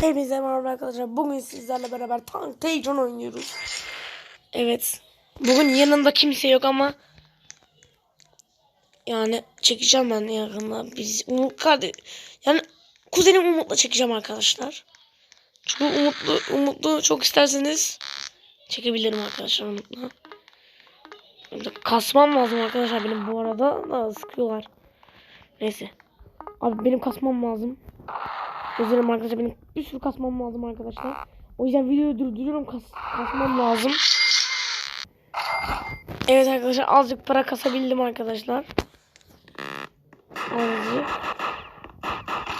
Hepinize merhaba arkadaşlar. Bugün sizlerle beraber Tank Tajon oynuyoruz. Evet. Bugün yanında kimse yok ama yani çekeceğim ben yakında. Biz Umut kardeş yani kuzenim Umut'la çekeceğim arkadaşlar. Çünkü Umutlu, Umutlu çok isterseniz çekebilirim arkadaşlar Umut'la. Kasmam lazım arkadaşlar benim bu arada. Da sıkıyorlar. Neyse. Abi benim kasmam lazım. Dilerim arkadaşlar benim bir sürü kasmam lazım arkadaşlar. O yüzden videoyu durduruyorum kas, kasmam lazım. Evet arkadaşlar azıcık para kasabildim arkadaşlar. Azıcık.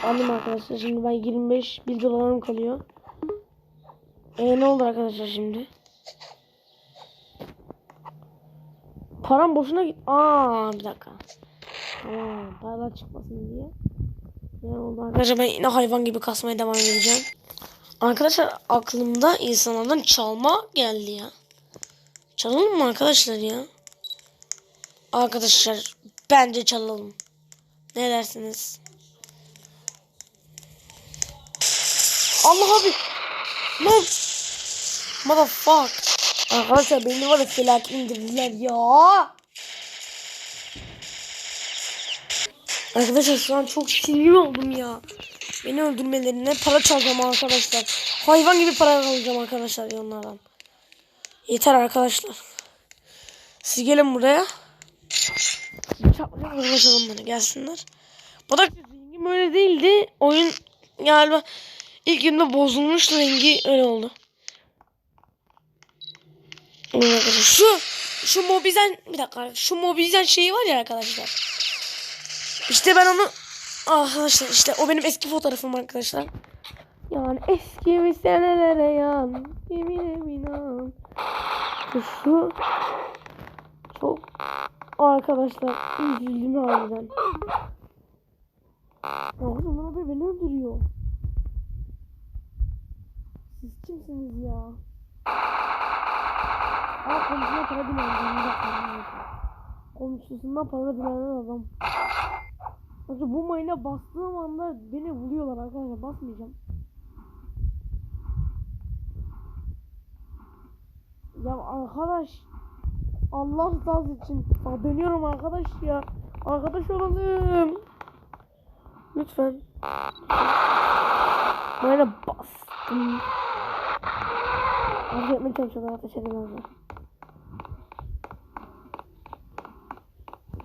Aldım arkadaşlar şimdi ben 25 1 dolarım kalıyor. E ne oldu arkadaşlar şimdi? Param boşuna git. Aa bir dakika. Tamam paralar çıkmasın diye. Arkadaşlar ben yine hayvan gibi kasmaya devam edeceğim. Arkadaşlar aklımda insanlardan çalma geldi ya. Çalalım mı arkadaşlar ya? Arkadaşlar bence çalalım. Ne dersiniz? Allah abi. Lan. Motherfuck. Arkadaşlar beni var ya felaket indirdiler ya. Arkadaşlar şu an çok sinir oldum ya. Beni öldürmelerine para çalacağım arkadaşlar. Hayvan gibi para alacağım arkadaşlar onlardan. Yeter arkadaşlar. Siz gelin buraya. Uğraşalım bana gelsinler. Bu da rengim öyle değildi. Oyun galiba ilk günde bozulmuştu rengi öyle oldu. Şu şu mobizen bir dakika şu mobizen şeyi var ya arkadaşlar. İşte ben onu arkadaşlar işte o benim eski fotoğrafım arkadaşlar. Yani eski bir senelere yan yemin eminim. Şu çok arkadaşlar üzüldüm harbiden. Ya oğlum lan abi beni öldürüyor. Siz kimsiniz ya? Aa komşusuna para dilendim. Komşusundan para dilenen adam. Mesela bu mayına bastığım anda beni vuruyorlar arkadaşlar. Basmayacağım. Ya arkadaş. Allah rızası için. Bak dönüyorum arkadaş ya. Arkadaş olalım. Lütfen. Mayına bastım. Arzu etmeye çalışıyorlar ateş edemezler.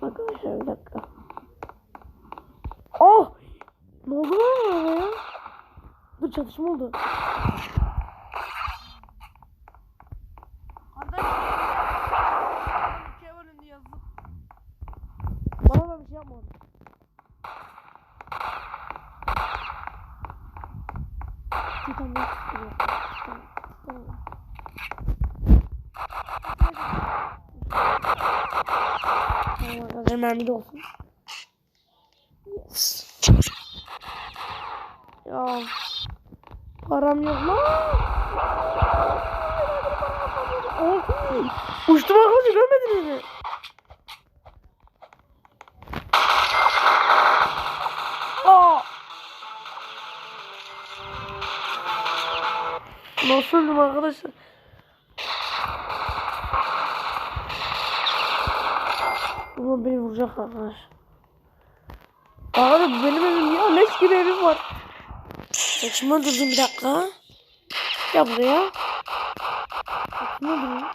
Arkadaşlar bir dakika. Oh! Ne oldu lan orada ya? Dur çatışma oldu. Bana da bir şey yapmadı. Titan ne istiyor? Titan, Titan. Tamam mermi de olsun. Yes. Ya param yok lan. Uçtum arkadaşlar görmediniz mi? Aa. Nasıl öldüm arkadaşlar? Ulan beni vuracak arkadaş. Abi benim evim ya. Leş gibi evim var. Saçımı öldürdüm bir dakika. Ya buraya. Saçımı öldürdüm.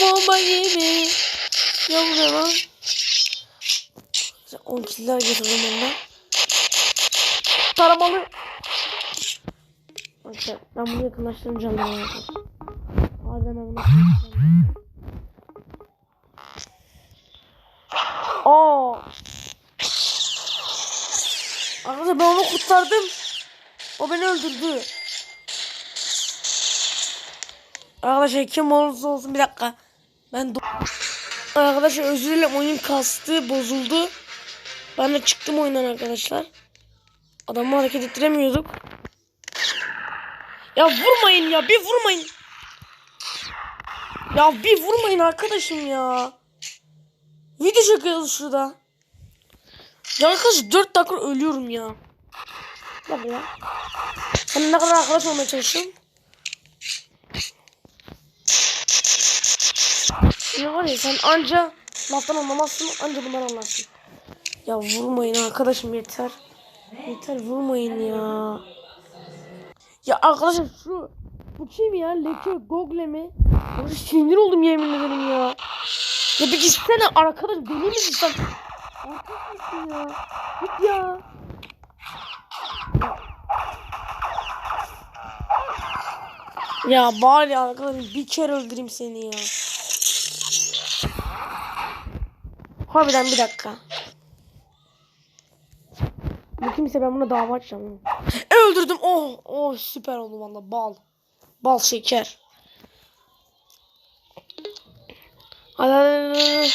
Bomba gibi. Ya buraya lan. 10 killer getirdim ondan. Taramalı. Arkadaşlar ben bunu yakınlaştıracağım. Hadi ben bunu. Aa. Arkadaşlar ben onu kurtardım. O beni öldürdü. Arkadaşlar kim olursa olsun bir dakika. Ben Arkadaşlar özür dilerim oyun kastı bozuldu. Ben de çıktım oyundan arkadaşlar. Adamı hareket ettiremiyorduk. Ya vurmayın ya bir vurmayın. Ya bir vurmayın arkadaşım ya. Video çekiyoruz şurada. Ya arkadaş 4 dakika ölüyorum ya. Bak ya. Sen ne kadar arkadaş olmaya çalışıyorsun? Ne var ya sen anca laftan anlamazsın anca bundan anlarsın. Ya vurmayın arkadaşım yeter. Yeter vurmayın ya. Ya arkadaşlar şu bu kim ya? Leke Google mi? Ya sinir oldum yemin ederim ya. Ya bir gitsene arkadaş deli misin sen? Arkadaş mısın ya? Git ya. Ya bari arkadaşım bir kere öldüreyim seni ya. Harbiden bir dakika. Bu kimse ben buna dava açacağım. Öldürdüm. Oh, oh süper oldu valla bal. Bal şeker. Hadi, hadi, hadi.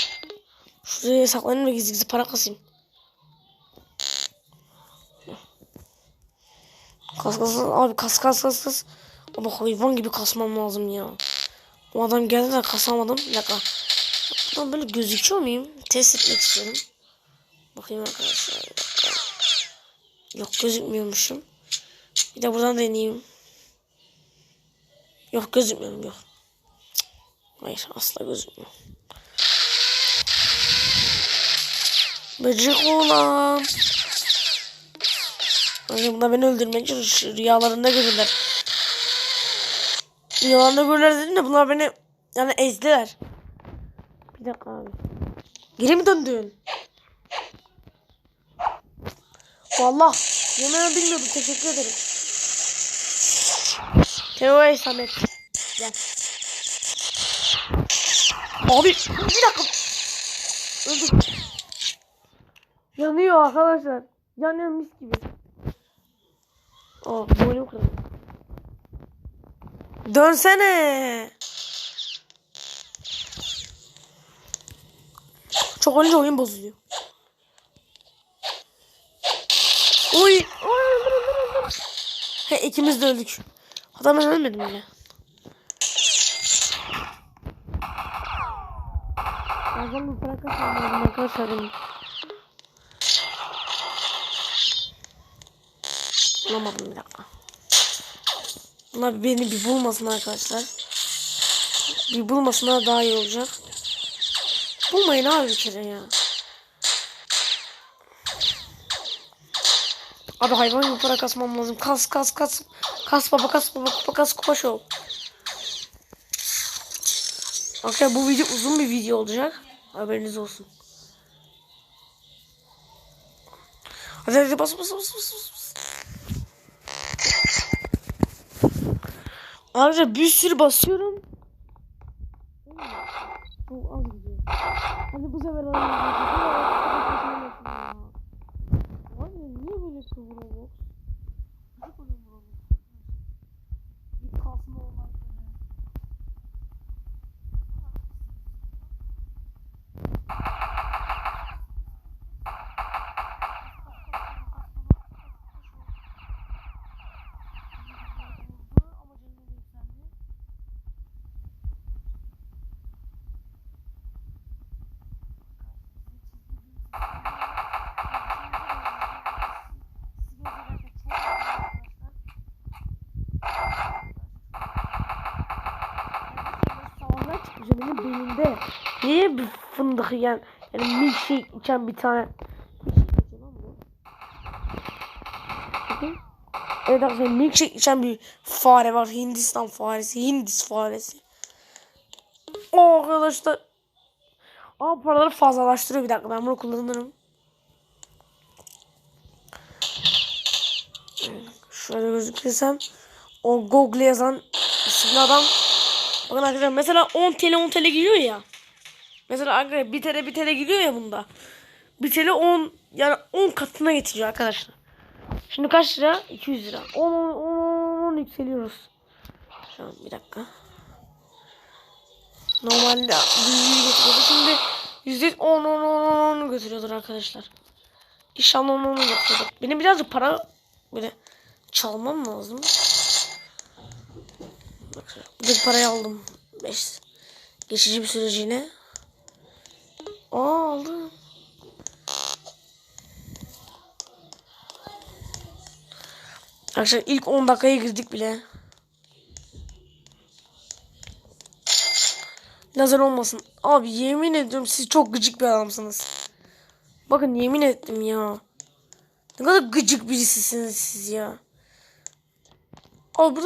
Şuraya saklanayım ve gizli gizli para kasayım. Kas kas abi kas kas kas kas. Abi hayvan gibi kasmam lazım ya. O adam geldi de kasamadım. Bir dakika. Ben böyle gözüküyor muyum? Test etmek istiyorum. Bakayım arkadaşlar. Yok gözükmüyormuşum. Bir de buradan deneyeyim. Yok gözükmüyorum yok. Hayır asla gözükmüyor. Böcek oğlan. Bunlar beni öldürmeye çalışıyor. Rüyalarında görürler. Rüyalarında görürler dedim de bunlar beni yani ezdiler. Bir dakika abi. Geri mi döndün? Vallahi yemeğini bilmiyordum. Teşekkür ederim. Teo Samet. Gel. Abi bir dakika. Öldüm. Yanıyor arkadaşlar. Yanıyor mis gibi. Aa boynum kırıldı. Dönsene. Çok olunca oyun bozuluyor. Oy. Oy. He ikimiz de öldük. Hatta ben ölmedim yine. Bazen bu bırakın sanmıyorum arkadaşlar Bulamadım bir dakika. Bunlar beni bir bulmasın arkadaşlar. Bir bulmasınlar daha iyi olacak. Bulmayın abi bir kere ya. Abi hayvan gibi para kasmam lazım. Kas kas kas. Kas baba kas baba kupa kas kupa show. Arkadaşlar bu video uzun bir video olacak. Haberiniz olsun. Hadi hadi bas bas bas bas bas. Ayrıca bir sürü basıyorum. Bu az gidiyor. Hadi bu sefer alalım. Abi niye böyle kıvırıyor bu? Gıcık oluyorum bu. Bir kasma olmaz böyle. Ama canım yükseldi. Sağlar çıkmış benim beynimde. Niye bir fındık yiyen, yani milkshake içen bir tane. Evet arkadaşlar milkshake içen bir fare var. Hindistan faresi, Hindis faresi. O arkadaşlar. Aa paraları fazlalaştırıyor bir dakika ben bunu kullanırım. Şöyle gözükürsem o Google yazan isimli adam bakın arkadaşlar mesela 10 TL 10 TL gidiyor ya. Mesela arkadaşlar 1 TL 1 TL gidiyor ya bunda. 1 TL 10 yani 10 katına getiriyor arkadaşlar. Şimdi kaç lira? 200 lira. 10 10 10 10 yükseliyoruz. Şu bir dakika. Normalde yüzüğü. Şimdi yüzde 10 10 10 10 götürüyordur arkadaşlar. İnşallah 10 10 götürüyordur. Benim birazcık para böyle çalmam lazım. Bak bir parayı aldım. 5 geçici bir süreciğine. Aa. Arkadaşlar ilk 10 dakikaya girdik bile. Lazer olmasın. Abi yemin ediyorum siz çok gıcık bir adamsınız. Bakın yemin ettim ya. Ne kadar gıcık birisisiniz siz ya. Abi